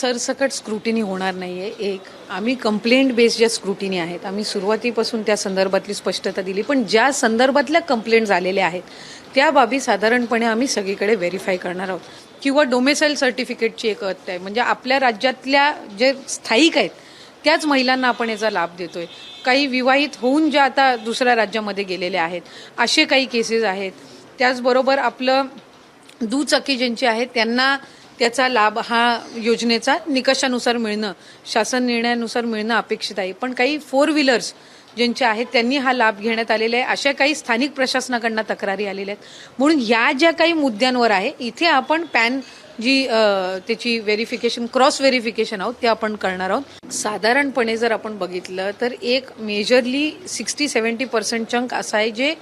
सरसकट स्क्रुटिनी होणार नाही आहे एक आम्ही कंप्लेंट बेस्ड ज्या स्क्रुटिनी आहेत आम्ही सुरुवातीपासून त्या संदर्भातली स्पष्टता दिली पण ज्या संदर्भातल्या कंप्लेंट झालेल्या आहेत त्या बाबी साधारणपणे आम्ही सगळीकडे व्हेरीफाय करणार आहोत. किंवा डोमेसाईल सर्टिफिकेटची एक अट आहे म्हणजे आपल्या राज्यातल्या जे स्थायिक आहेत त्याच महिलांना आपण याचा लाभ देतोय. काही विवाहित होऊन ज्या आता दुसऱ्या राज्यामध्ये गेलेल्या आहेत असे काही केसेस आहेत. त्याचबरोबर आपलं दुचाकी ज्यांची आहेत त्यांना त्याचा लाभ हा योजनेचा निकषानुसार मिळणं शासन निर्णयानुसार मिळणं अपेक्षित आहे. पण काही फोर व्हीलर्स ज्यांचे आहेत त्यांनी हा लाभ घेण्यात आलेला आहे. अशा काही स्थानिक प्रशासनाकडनं तक्रारी आलेल्या आहेत. म्हणून ह्या ज्या काही मुद्द्यांवर आहे इथे आपण पॅन जी त्याची व्हेरिफिकेशन क्रॉस व्हेरिफिकेशन आहोत ते आपण करणार आहोत. साधारणपणे जर आपण बघितलं तर एक majorly sixty seventy percent chunk असा आहे जे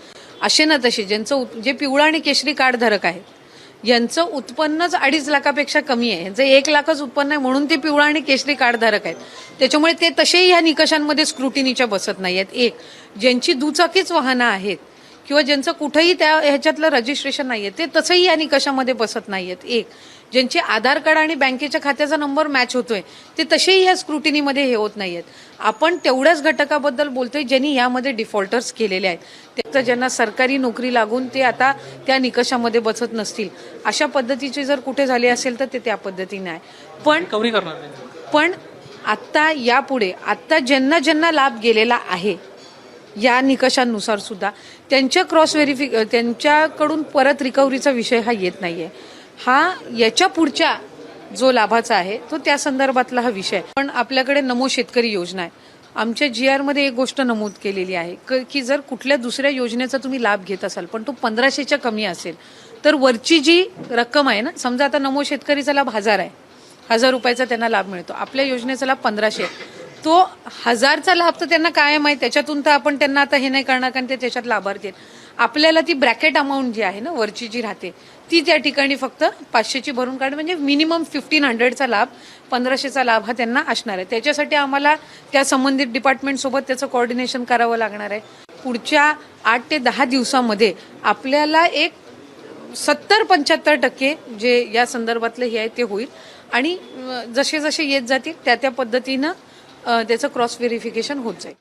असे ना तसे ज्यांचं जे पिवळा आणि केशरी कार्डधारक आहेत यांचं उत्पन्नच अडीच लाखापेक्षा कमी आहे. यांचं एक लाखच उत्पन्न आहे म्हणून ते पिवळा आणि केशरी कार्डधारक आहेत. त्याच्यामुळे ते तसेही ह्या निकषांमध्ये स्क्रुटिनीच्या बसत नाही आहेत एक ज्यांची दुचाकीच वाहनं आहेत किंवा ज्यांचं कुठंही त्या ह्याच्यातलं रजिस्ट्रेशन नाही आहे ते तसंही या निकषामध्ये बसत नाही आहेत एक ज्यांचे आधार कार्ड आणि बँकेच्या खात्याचा नंबर मॅच होतोय ते तसेही या स्क्रुटिनीमध्ये हे होत नाही आहेत आपण तेवढ्याच घटकाबद्दल बोलतोय ज्यांनी यामध्ये डिफॉल्टर्स केलेले आहेत. त्याचं ज्यांना सरकारी नोकरी लागून ते आता त्या निकषामध्ये बसत नसतील. अशा पद्धतीचे जर कुठे झाले असेल तर ते त्या पद्धतीने आहे. पण पण आत्ता यापुढे आत्ता ज्यांना ज्यांना लाभ गेलेला आहे या निकषांनुसार सुद्धा त्यांच्या क्रॉस व्हेरिफि त्यांच्याकडून परत रिकव्हरीचा विषय हा येत नाहीये हा याच्या पुढच्या जो लाभाचा आहे तो त्या संदर्भातला हा विषय आहे. पण आपल्याकडे नमो शेतकरी योजना आहे आमच्या जी आरमध्ये एक गोष्ट नमूद केलेली आहे की जर कुठल्या दुसऱ्या योजनेचा तुम्ही लाभ घेत असाल पण तो पंधराशेच्या कमी असेल तर वरची जी रक्कम आहे ना समजा आता नमो शेतकरीचा लाभ हजार आहे हजार रुपयाचा त्यांना लाभ मिळतो आपल्या योजनेचा लाभ पंधराशे आहे. तो हजारचा लाभ तर त्यांना कायम आहे. त्याच्यातून तर आपण त्यांना आता हे नाही करणार कारण ते त्याच्यात लाभार्थी आहेत. आपल्याला ती ब्रॅकेट अमाऊंट जी आहे ना वरची जी राहते ती त्या ठिकाणी फक्त पाचशेची भरून काढ म्हणजे मिनिमम फिफ्टीन हंड्रेडचा लाभ पंधराशेचा लाभ हा त्यांना असणार आहे. त्याच्यासाठी आम्हाला त्या संबंधित डिपार्टमेंटसोबत त्याचं कॉर्डिनेशन करावं लागणार आहे. पुढच्या आठ ते दहा दिवसामध्ये आपल्याला एक सत्तर पंच्याहत्तर टक्के जे या संदर्भातलं हे आहे ते होईल. आणि जसे जसे येत जातील त्या त्या पद्धतीनं त्याचं क्रॉस व्हेरिफिकेशन होत जाईल.